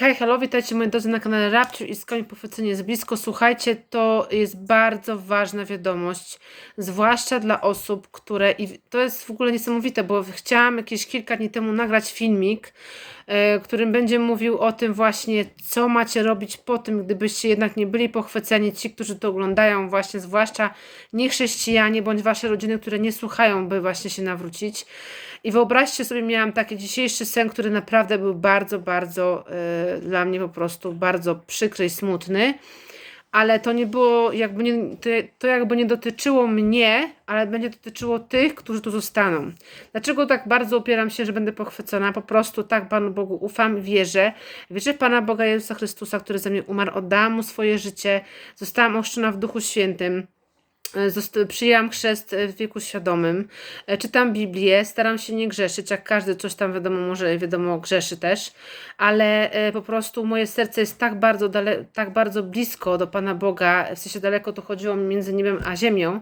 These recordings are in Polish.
Hej, hello, witajcie moi drodzy na kanale Rabciu i Skoń Pochwycenie jest blisko. Słuchajcie, to jest bardzo ważna wiadomość, zwłaszcza dla osób, które, i to jest w ogóle niesamowite, bo chciałam jakieś kilka dni temu nagrać filmik, którym będzie mówił o tym właśnie, co macie robić po tym, gdybyście jednak nie byli pochwyceni, ci, którzy to oglądają właśnie, zwłaszcza niechrześcijanie, bądź wasze rodziny, które nie słuchają, by właśnie się nawrócić. I wyobraźcie sobie, miałam taki dzisiejszy sen, który naprawdę był bardzo, bardzo y, dla mnie po prostu bardzo przykry i smutny. Ale to nie było, jakby nie, to, jakby nie dotyczyło mnie, ale będzie dotyczyło tych, którzy tu zostaną. Dlaczego tak bardzo opieram się, że będę pochwycona? Po prostu tak Panu Bogu ufam, wierzę. Wierzę w Pana Boga Jezusa Chrystusa, który za mnie umarł, oddałam Mu swoje życie, zostałam ochrzczona w Duchu Świętym. Zost- przyjęłam chrzest e, w wieku świadomym, E, czytam Biblię, staram się nie grzeszyć, jak każdy coś tam wiadomo, może wiadomo grzeszy też, ale e, po prostu moje serce jest tak bardzo, dale- tak bardzo blisko do Pana Boga, w sensie daleko to chodziło mi między niebem a ziemią,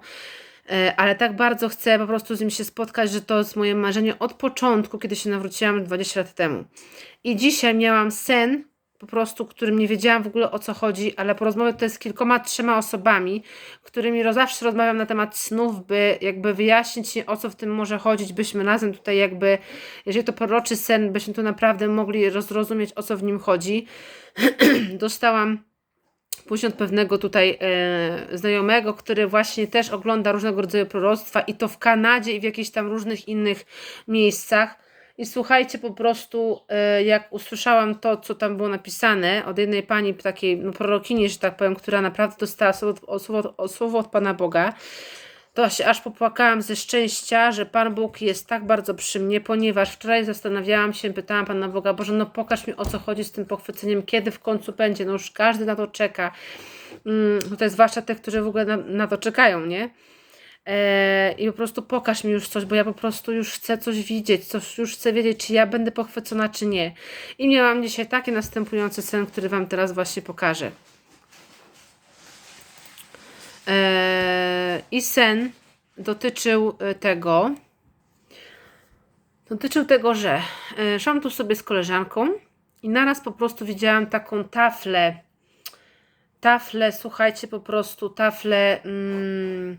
e, ale tak bardzo chcę po prostu z nim się spotkać, że to jest moje marzenie od początku, kiedy się nawróciłam 20 lat temu. I dzisiaj miałam sen, po prostu, którym nie wiedziałam w ogóle o co chodzi, ale po rozmowie to z kilkoma, trzema osobami, którymi zawsze rozmawiam na temat snów, by jakby wyjaśnić o co w tym może chodzić, byśmy razem tutaj jakby, jeżeli to proroczy sen, byśmy tu naprawdę mogli rozrozumieć o co w nim chodzi. Dostałam później od pewnego tutaj e, znajomego, który właśnie też ogląda różnego rodzaju proroctwa i to w Kanadzie i w jakichś tam różnych innych miejscach. I słuchajcie, po prostu e, jak usłyszałam to, co tam było napisane od jednej pani, takiej no, prorokini, że tak powiem, która naprawdę dostała słowo, słowo, słowo od Pana Boga, to się aż popłakałam ze szczęścia, że Pan Bóg jest tak bardzo przy mnie, ponieważ wczoraj zastanawiałam się, pytałam Pana Boga, Boże, no pokaż mi o co chodzi z tym pochwyceniem, kiedy w końcu będzie, no już każdy na to czeka. Mm, tutaj zwłaszcza tych, którzy w ogóle na, na to czekają, nie? E, I po prostu pokaż mi już coś, bo ja po prostu już chcę coś widzieć, coś, już chcę wiedzieć, czy ja będę pochwycona, czy nie. I miałam dzisiaj taki następujący sen, który Wam teraz właśnie pokażę. E, I sen dotyczył e, tego, dotyczył tego, że szłam tu sobie z koleżanką i naraz po prostu widziałam taką taflę, taflę, słuchajcie, po prostu taflę, mm,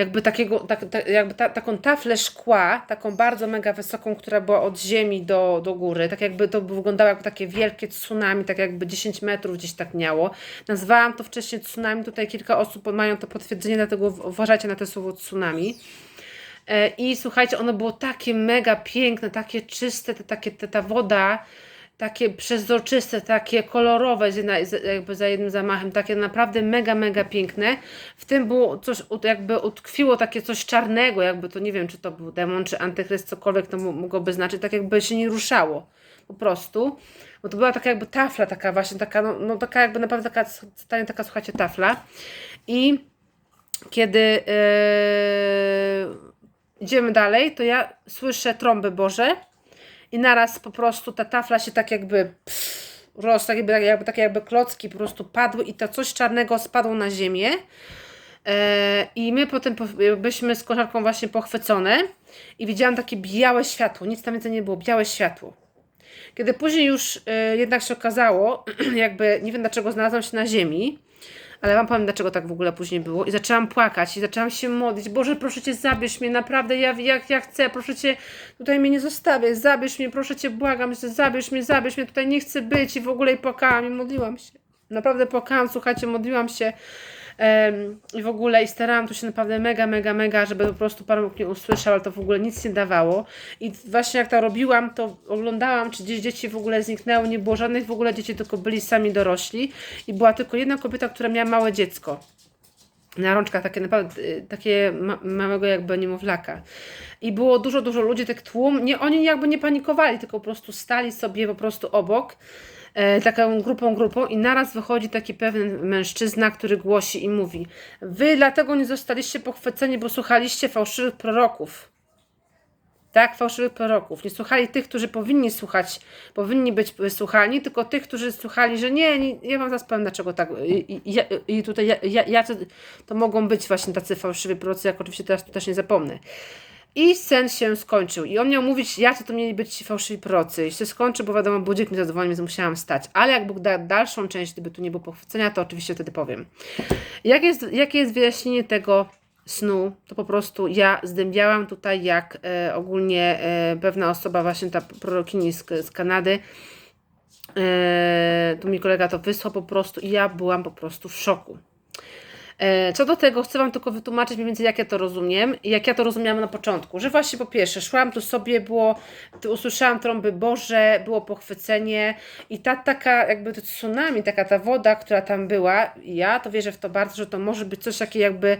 jakby takiego, tak, tak, jakby ta, taką taflę szkła, taką bardzo mega wysoką, która była od ziemi do, do góry, tak jakby to wyglądało jak takie wielkie tsunami, tak jakby 10 metrów gdzieś tak miało. Nazwałam to wcześniej tsunami, tutaj kilka osób mają to potwierdzenie, dlatego uważajcie na to słowo tsunami. E, I słuchajcie, ono było takie mega piękne, takie czyste, te, takie, te, ta woda, takie przezroczyste, takie kolorowe, jakby za jednym zamachem, takie naprawdę mega, mega piękne. W tym było coś, jakby utkwiło takie coś czarnego, jakby to nie wiem, czy to był demon, czy antychryst, cokolwiek to mo- mogłoby znaczyć, tak jakby się nie ruszało po prostu. Bo to była taka jakby tafla, taka właśnie, taka, no, no taka jakby naprawdę taka, stanie taka, słuchajcie, tafla. I kiedy yy, idziemy dalej, to ja słyszę trąby Boże i naraz po prostu ta tafla się tak jakby pff, roz, tak jakby, jakby, jakby klocki po prostu padły i to coś czarnego spadło na ziemię. E, I my potem po- byliśmy z koleżanką właśnie pochwycone i widziałam takie białe światło, nic tam więcej nie było, białe światło. Kiedy później już e, jednak się okazało, jakby nie wiem dlaczego znalazłam się na ziemi, ale wam powiem dlaczego tak w ogóle później było. I zaczęłam płakać i zaczęłam się modlić, Boże proszę Cię zabierz mnie, naprawdę ja, jak ja chcę, proszę Cię, tutaj mnie nie zostawiaj, zabierz mnie, proszę Cię, błagam, że zabierz mnie, zabierz mnie, tutaj nie chcę być i w ogóle i płakałam i modliłam się. Naprawdę płakałam, słuchajcie, modliłam się i w ogóle i starałam tu się naprawdę mega, mega, mega, żeby po prostu Pan Bóg mnie usłyszał, ale to w ogóle nic nie dawało. I właśnie jak to robiłam, to oglądałam, czy gdzieś dzieci w ogóle zniknęły, nie było żadnych w ogóle dzieci, tylko byli sami dorośli. I była tylko jedna kobieta, która miała małe dziecko. Na rączkach, takie naprawdę, y, takie ma, małego jakby niemowlaka. I było dużo, dużo ludzi, tak tłum, nie, oni jakby nie panikowali, tylko po prostu stali sobie po prostu obok, taką grupą, grupą i naraz wychodzi taki pewien mężczyzna, który głosi i mówi wy dlatego nie zostaliście pochwyceni, bo słuchaliście fałszywych proroków. Tak, fałszywych proroków. Nie słuchali tych, którzy powinni słuchać, powinni być słuchani, tylko tych, którzy słuchali, że nie, nie ja wam zaraz powiem dlaczego tak. I, i, ja- i tutaj ja, ja, jacy to mogą być właśnie tacy fałszywi prorocy, jak oczywiście teraz tu też nie zapomnę. I sen się skończył. I on miał mówić, jacy to mieli być fałszywi prorocy. I się skończy, bo wiadomo, budzik mi zadzwonił, więc musiałam stać. Ale jak Bóg da dalszą część, gdyby tu nie było pochwycenia, to oczywiście wtedy powiem. Jak jest, jakie jest wyjaśnienie tego snu? To po prostu ja zdębiałam tutaj, jak e, ogólnie e, pewna osoba, właśnie ta prorokini z, z Kanady, e, tu mi kolega to wysłał po prostu i ja byłam po prostu w szoku. E, Co do tego, chcę Wam tylko wytłumaczyć mniej więcej, jak ja to rozumiem i jak ja to rozumiałam na początku. Że właśnie po pierwsze, szłam tu sobie, było, tu usłyszałam trąby Boże, było pochwycenie i ta taka, jakby to tsunami, taka ta woda, która tam była, ja to wierzę w to bardzo, że to może być coś takie jakby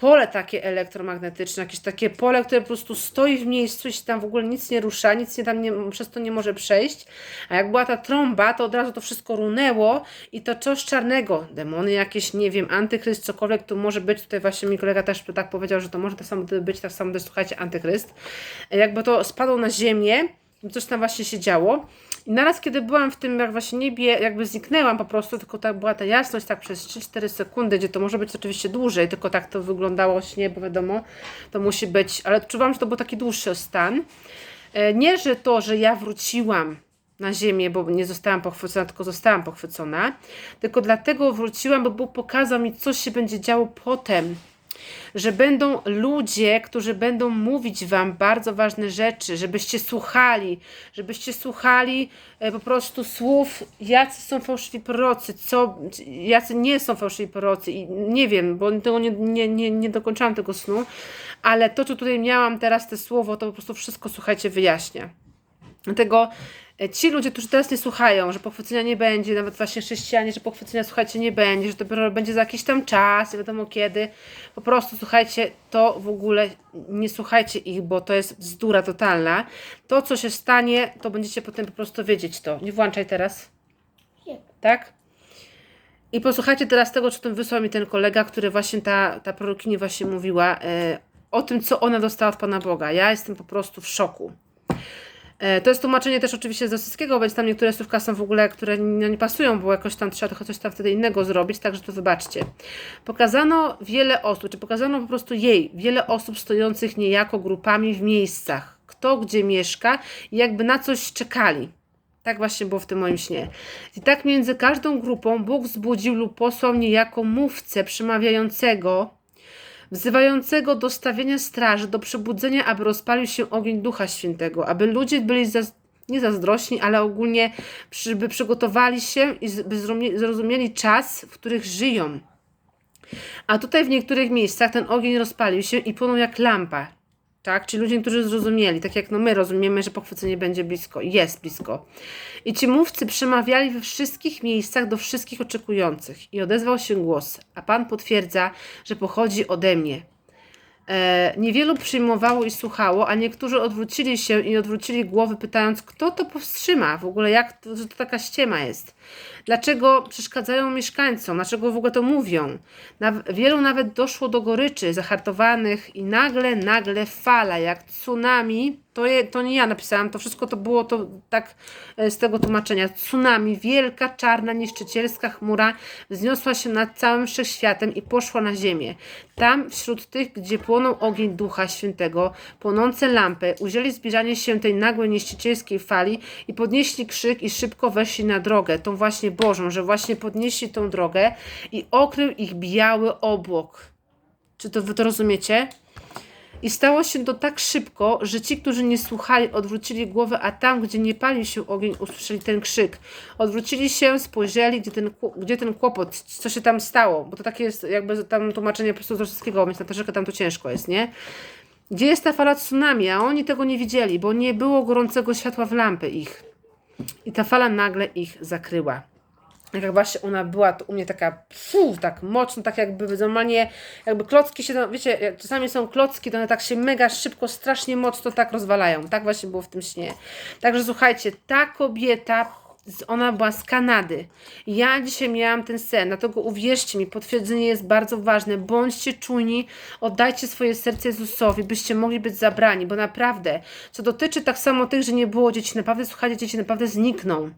pole takie elektromagnetyczne, jakieś takie pole, które po prostu stoi w miejscu i się tam w ogóle nic nie rusza, nic nie tam nie, przez to nie może przejść. A jak była ta trąba, to od razu to wszystko runęło i to coś czarnego, demony jakieś, nie wiem, antychryst, cokolwiek tu może być. Tutaj właśnie mi kolega też tak powiedział, że to może tak samo być, tak samo też, słuchajcie, antychryst. Jakby to spadło na ziemię, coś tam właśnie się działo. I naraz, kiedy byłam w tym jak właśnie niebie, jakby zniknęłam po prostu, tylko tak była ta jasność tak przez 3-4 sekundy, gdzie to może być oczywiście dłużej, tylko tak to wyglądało śnie, bo wiadomo, to musi być, ale odczuwam, że to był taki dłuższy stan. E, Nie, że to, że ja wróciłam na ziemię, bo nie zostałam pochwycona, tylko zostałam pochwycona, tylko dlatego wróciłam, bo Bóg pokazał mi, co się będzie działo potem, że będą ludzie, którzy będą mówić Wam bardzo ważne rzeczy, żebyście słuchali, żebyście słuchali e, po prostu słów, jacy są fałszywi prorocy, co, jacy nie są fałszywi prorocy i nie wiem, bo tego nie, nie, nie, nie dokończyłam tego snu, ale to, co tutaj miałam teraz, te słowo, to po prostu wszystko, słuchajcie, wyjaśnia. Dlatego ci ludzie, którzy teraz nie słuchają, że pochwycenia nie będzie, nawet właśnie chrześcijanie, że pochwycenia, słuchajcie, nie będzie, że dopiero będzie za jakiś tam czas, nie wiadomo kiedy, po prostu słuchajcie, to w ogóle nie słuchajcie ich, bo to jest bzdura totalna. To, co się stanie, to będziecie potem po prostu wiedzieć to. Nie włączaj teraz. Tak? I posłuchajcie teraz tego, co ten wysłał mi ten kolega, który właśnie ta, ta prorokini właśnie mówiła e, o tym, co ona dostała od Pana Boga. Ja jestem po prostu w szoku. E, To jest tłumaczenie też oczywiście z rosyjskiego, więc tam niektóre słówka są w ogóle, które no, nie pasują, bo jakoś tam trzeba coś tam wtedy innego zrobić, także to wybaczcie. Pokazano wiele osób, czy pokazano po prostu jej, wiele osób stojących niejako grupami w miejscach, kto gdzie mieszka i jakby na coś czekali. Tak właśnie było w tym moim śnie. I tak między każdą grupą Bóg wzbudził lub posłał niejako mówcę przemawiającego, wzywającego do stawienia straży, do przebudzenia, aby rozpalił się ogień Ducha Świętego, aby ludzie byli zaz- nie zazdrośni, ale ogólnie by przygotowali się i by zrozumie- zrozumieli czas, w których żyją. A tutaj w niektórych miejscach ten ogień rozpalił się i płonął jak lampa. Tak? Czyli ludzie, którzy zrozumieli, tak jak no my rozumiemy, że pochwycenie będzie blisko, jest blisko. I ci mówcy przemawiali we wszystkich miejscach do wszystkich oczekujących. I odezwał się głos, a Pan potwierdza, że pochodzi ode mnie. E, niewielu przyjmowało i słuchało, a niektórzy odwrócili się i odwrócili głowy, pytając, kto to powstrzyma? W ogóle jak to, że to taka ściema jest? Dlaczego przeszkadzają mieszkańcom? Dlaczego w ogóle to mówią? Wielu nawet doszło do goryczy zahartowanych i nagle, nagle fala, jak tsunami, to, je, to nie ja napisałam, to wszystko to było to tak e, z tego tłumaczenia. Tsunami, wielka, czarna, niszczycielska chmura wzniosła się nad całym wszechświatem i poszła na ziemię. Tam, wśród tych, gdzie płonął ogień Ducha Świętego, płonące lampy, ujrzeli zbliżanie się tej nagłej, niszczycielskiej fali i podnieśli krzyk i szybko weszli na drogę, tą właśnie Bożą, że właśnie podnieśli tą drogę i okrył ich biały obłok. Czy to wy to rozumiecie? I stało się to tak szybko, że ci, którzy nie słuchali, odwrócili głowę, a tam, gdzie nie palił się ogień, usłyszeli ten krzyk. Odwrócili się, spojrzeli, gdzie ten, gdzie ten kłopot, co się tam stało, bo to takie jest jakby tam tłumaczenie po prostu z rosyjskiego, więc na troszeczkę tam to ciężko jest, nie? Gdzie jest ta fala tsunami, a oni tego nie widzieli, bo nie było gorącego światła w lampy ich. I ta fala nagle ich zakryła. Jak właśnie ona była, to u mnie taka, fu, tak mocno, tak jakby normalnie, jakby klocki się, tam, wiecie, czasami są klocki, to one tak się mega szybko, strasznie mocno tak rozwalają. Tak właśnie było w tym śnie. Także słuchajcie, ta kobieta, ona była z Kanady. Ja dzisiaj miałam ten sen, dlatego uwierzcie mi, potwierdzenie jest bardzo ważne. Bądźcie czujni, oddajcie swoje serce Jezusowi, byście mogli być zabrani, bo naprawdę, co dotyczy tak samo tych, że nie było dzieci, naprawdę, słuchajcie, dzieci naprawdę znikną.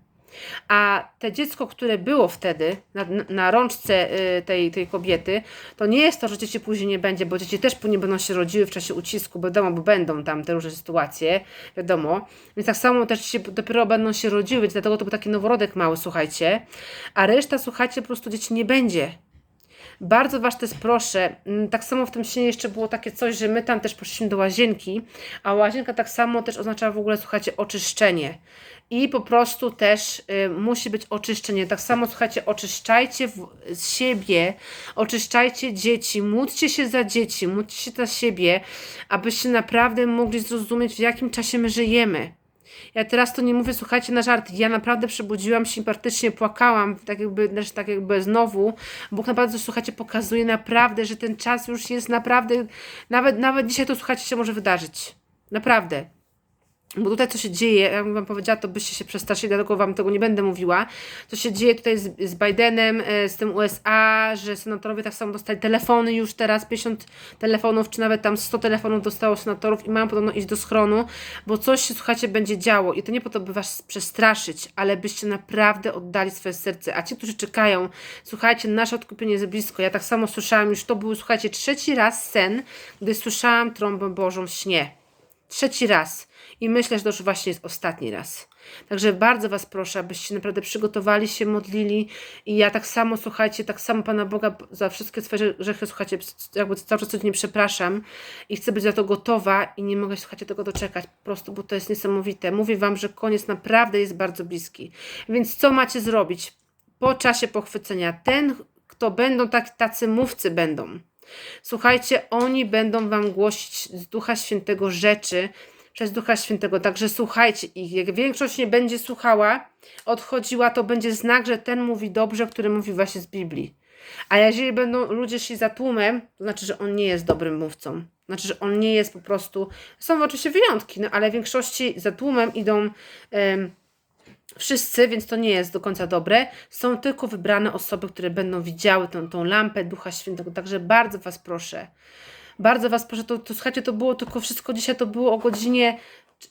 A te dziecko, które było wtedy na, na rączce y, tej, tej kobiety, to nie jest to, że dzieci później nie będzie, bo dzieci też później będą się rodziły w czasie ucisku, bo wiadomo, bo będą tam te różne sytuacje, wiadomo. Więc tak samo też się, dopiero będą się rodziły, więc dlatego to był taki noworodek mały, słuchajcie. A reszta, słuchajcie, po prostu dzieci nie będzie. Bardzo Was też proszę, mm, tak samo w tym śnie jeszcze było takie coś, że my tam też poszliśmy do łazienki, a łazienka tak samo też oznaczała w ogóle, słuchajcie, oczyszczenie. I po prostu też y, musi być oczyszczenie. Tak samo, słuchajcie, oczyszczajcie w, z siebie, oczyszczajcie dzieci, módlcie się za dzieci, módlcie się za siebie, abyście naprawdę mogli zrozumieć, w jakim czasie my żyjemy. Ja teraz to nie mówię, słuchajcie, na żart. Ja naprawdę przebudziłam się praktycznie płakałam, tak jakby, też tak jakby znowu. Bóg naprawdę, słuchajcie, pokazuje naprawdę, że ten czas już jest naprawdę, nawet, nawet dzisiaj to, słuchajcie, się może wydarzyć. Naprawdę. Bo tutaj co się dzieje, jakbym Wam powiedziała, to byście się przestraszyli, dlatego Wam tego nie będę mówiła. Co się dzieje tutaj z, z Bidenem, e, z tym USA, że senatorowie tak samo dostali telefony już teraz, 50 telefonów, czy nawet tam 100 telefonów dostało senatorów i mają podobno iść do schronu, bo coś się, słuchajcie, będzie działo. I to nie po to, by Was przestraszyć, ale byście naprawdę oddali swoje serce. A ci, którzy czekają, słuchajcie, nasze odkupienie jest blisko. Ja tak samo słyszałam, już to był, słuchajcie, trzeci raz sen, gdy słyszałam trąbę Bożą w śnie. Trzeci raz. I myślę, że to już właśnie jest ostatni raz. Także bardzo Was proszę, abyście naprawdę przygotowali się, modlili i ja tak samo, słuchajcie, tak samo Pana Boga za wszystkie swoje grzechy, słuchajcie, jakby cały czas codziennie przepraszam i chcę być za to gotowa i nie mogę, słuchajcie, tego doczekać po prostu, bo to jest niesamowite. Mówię Wam, że koniec naprawdę jest bardzo bliski. Więc co macie zrobić? Po czasie pochwycenia, ten, kto będą tak, tacy mówcy będą. Słuchajcie, oni będą Wam głosić z Ducha Świętego rzeczy, przez Ducha Świętego. Także słuchajcie ich. Jak większość nie będzie słuchała, odchodziła, to będzie znak, że ten mówi dobrze, który mówi właśnie z Biblii. A jeżeli będą ludzie szli za tłumem, to znaczy, że on nie jest dobrym mówcą. Znaczy, że on nie jest po prostu. Są oczywiście wyjątki, no ale w większości za tłumem idą. Wszyscy, więc to nie jest do końca dobre. Są tylko wybrane osoby, które będą widziały tą, tą lampę Ducha Świętego. Także bardzo Was proszę, bardzo Was proszę, to, to słuchajcie, to było tylko wszystko dzisiaj, to było o godzinie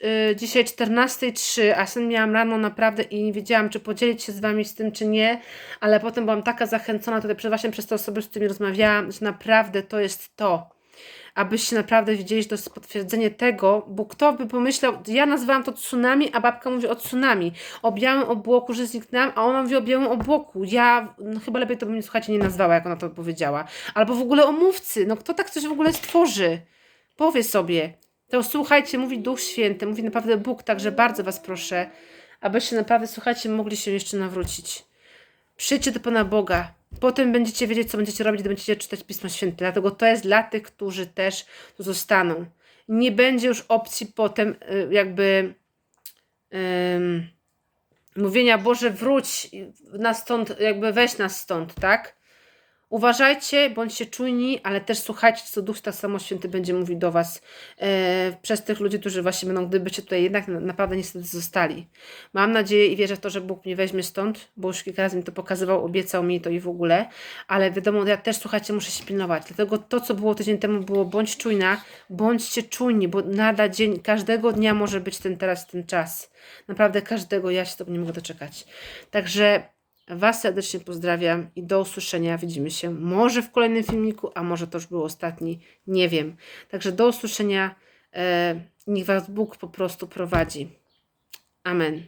yy, dzisiaj 14.03, a sen miałam rano naprawdę i nie wiedziałam, czy podzielić się z Wami z tym, czy nie, ale potem byłam taka zachęcona tutaj właśnie przez te osoby, z którymi rozmawiałam, że naprawdę to jest to abyście naprawdę widzieli, że to jest potwierdzenie tego, bo kto by pomyślał, ja nazywałam to tsunami, a babka mówi o tsunami, o białym obłoku, że zniknęłam, a ona mówi o białym obłoku. Ja no, chyba lepiej to bym, słuchajcie, nie nazwała, jak ona to powiedziała. Albo w ogóle o mówcy, no kto tak coś w ogóle stworzy? Powie sobie. To słuchajcie, mówi Duch Święty, mówi naprawdę Bóg, także bardzo Was proszę, abyście naprawdę, słuchajcie, mogli się jeszcze nawrócić. Przyjdźcie do Pana Boga, Potem będziecie wiedzieć, co będziecie robić, gdy będziecie czytać Pismo Święte. Dlatego to jest dla tych, którzy też zostaną. Nie będzie już opcji potem y, jakby um, mówienia, Boże, wróć nas stąd, jakby weź nas stąd, tak? Uważajcie, bądźcie czujni, ale też słuchajcie, co Duch tak samo święty będzie mówił do Was e, przez tych ludzi, którzy właśnie będą, gdybyście tutaj jednak naprawdę niestety zostali. Mam nadzieję i wierzę w to, że Bóg mnie weźmie stąd, bo już kilka razy mi to pokazywał, obiecał mi to i w ogóle, ale wiadomo, ja też, słuchajcie, muszę się pilnować. Dlatego to, co było tydzień temu, było bądź czujna, bądźcie czujni, bo nada dzień, każdego dnia może być ten teraz, ten czas. Naprawdę każdego, ja się tego nie mogę doczekać. Także Was serdecznie pozdrawiam i do usłyszenia. Widzimy się może w kolejnym filmiku, a może to już był ostatni, nie wiem. Także do usłyszenia. E, niech Was Bóg po prostu prowadzi. Amen.